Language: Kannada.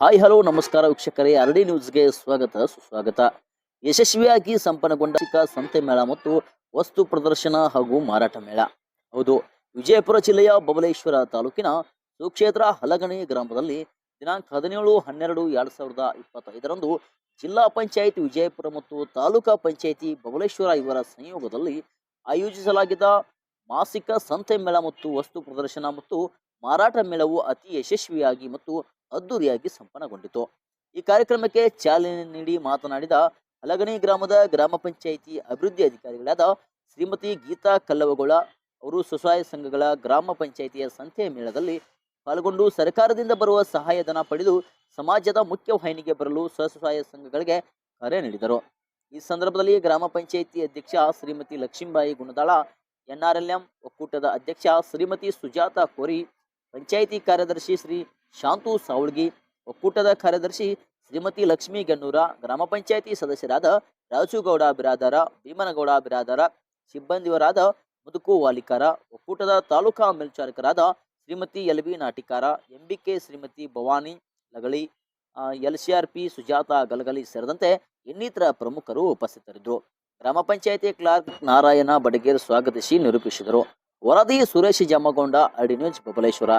ಹಾಯ್, ಹಲೋ, ನಮಸ್ಕಾರ ವೀಕ್ಷಕರೇ. ಅರಡಿ ನ್ಯೂಸ್ಗೆ ಸ್ವಾಗತ, ಸುಸ್ವಾಗತ. ಯಶಸ್ವಿಯಾಗಿ ಸಂಪನ್ನಗೊಂಡ ಚಿಕ್ಕ ಸಂತೆ ಮೇಳ ಮತ್ತು ವಸ್ತು ಪ್ರದರ್ಶನ ಹಾಗೂ ಮಾರಾಟ ಮೇಳ. ಹೌದು, ವಿಜಯಪುರ ಜಿಲ್ಲೆಯ ಬಬಲೇಶ್ವರ ತಾಲೂಕಿನ ಸುಕ್ಷೇತ್ರ ಹಲಗಣಿ ಗ್ರಾಮದಲ್ಲಿ ದಿನಾಂಕ ಹದಿನೇಳು, ಹನ್ನೆರಡು, ಎರಡು ಸಾವಿರದ ಇಪ್ಪತ್ತೈದರಂದು ಜಿಲ್ಲಾ ಪಂಚಾಯತ್ ವಿಜಯಪುರ ಮತ್ತು ತಾಲೂಕಾ ಪಂಚಾಯಿತಿ ಬಬಲೇಶ್ವರ ಇವರ ಸಂಯೋಗದಲ್ಲಿ ಆಯೋಜಿಸಲಾಗಿದ್ದ ಮಾಸಿಕ ಸಂತೆ ಮೇಳ ಮತ್ತು ವಸ್ತು ಪ್ರದರ್ಶನ ಮತ್ತು ಮಾರಾಟ ಮೇಳವು ಅತಿ ಯಶಸ್ವಿಯಾಗಿ ಮತ್ತು ಅದ್ದೂರಿಯಾಗಿ ಸಂಪನ್ನಗೊಂಡಿತು. ಈ ಕಾರ್ಯಕ್ರಮಕ್ಕೆ ಚಾಲನೆ ನೀಡಿ ಮಾತನಾಡಿದ ಹಲಗಣಿ ಗ್ರಾಮದ ಗ್ರಾಮ ಪಂಚಾಯಿತಿ ಅಭಿವೃದ್ಧಿ ಅಧಿಕಾರಿಗಳಾದ ಶ್ರೀಮತಿ ಗೀತಾ ಕಲ್ಲವಗೊಳ, ಅವರು ಸ್ವಸಹಾಯ ಸಂಘಗಳ ಗ್ರಾಮ ಪಂಚಾಯಿತಿಯ ಸಂತೆ ಮೇಳದಲ್ಲಿ ಪಾಲ್ಗೊಂಡು ಸರ್ಕಾರದಿಂದ ಬರುವ ಸಹಾಯಧನ ಪಡೆದು ಸಮಾಜದ ಮುಖ್ಯ ವಾಹಿನಿಗೆ ಬರಲು ಸ್ವಸಹಾಯ ಸಂಘಗಳಿಗೆ ಕರೆ ನೀಡಿದರು. ಈ ಸಂದರ್ಭದಲ್ಲಿ ಗ್ರಾಮ ಪಂಚಾಯಿತಿ ಅಧ್ಯಕ್ಷ ಶ್ರೀಮತಿ ಲಕ್ಷ್ಮೀಬಾಯಿ ಗುಣದಾಳ, ಎನ್ಆರ್ಎಲ್ಎಂ ಒಕ್ಕೂಟದ ಅಧ್ಯಕ್ಷ ಶ್ರೀಮತಿ ಸುಜಾತ ಕೋರಿ, ಪಂಚಾಯಿತಿ ಕಾರ್ಯದರ್ಶಿ ಶ್ರೀ ಶಾಂತು ಸಾವಳ್ಗಿ, ಒಕ್ಕೂಟದ ಕಾರ್ಯದರ್ಶಿ ಶ್ರೀಮತಿ ಲಕ್ಷ್ಮೀ ಗನ್ನೂರ, ಗ್ರಾಮ ಪಂಚಾಯಿತಿ ಸದಸ್ಯರಾದ ರಾಜುಗೌಡ ಬಿರಾದಾರ, ಭೀಮನಗೌಡ ಬಿರಾದಾರ, ಸಿಬ್ಬಂದಿಯವರಾದ ಮುದುಕು ವಾಲಿಕಾರ ಒಕ್ಕೂಟದ ತಾಲೂಕಾ ಮೇಲ್ಚಾರಕರಾದ Shrimati L B Natikar, MBK Shrimati Bhavani Lagali L C R P Sujata Galagali ಸೇರಿದಂತೆ ಇನ್ನಿತರ ಪ್ರಮುಖರು ಉಪಸ್ಥಿತರಿದ್ದರು. ಗ್ರಾಮ ಪಂಚಾಯಿತಿ ಕ್ಲಾರ್ಕ್ ನಾರಾಯಣ ಬಡಗೇರ್ ಸ್ವಾಗತಿಸಿ ನಿರೂಪಿಸಿದರು. ವರದಿ ಸುರೇಶ್ ಜಮ್ಮಗೊಂಡ ಅಡಿ ನ್ಯೂಸ್ ಬಬಲೇಶ್ವರ.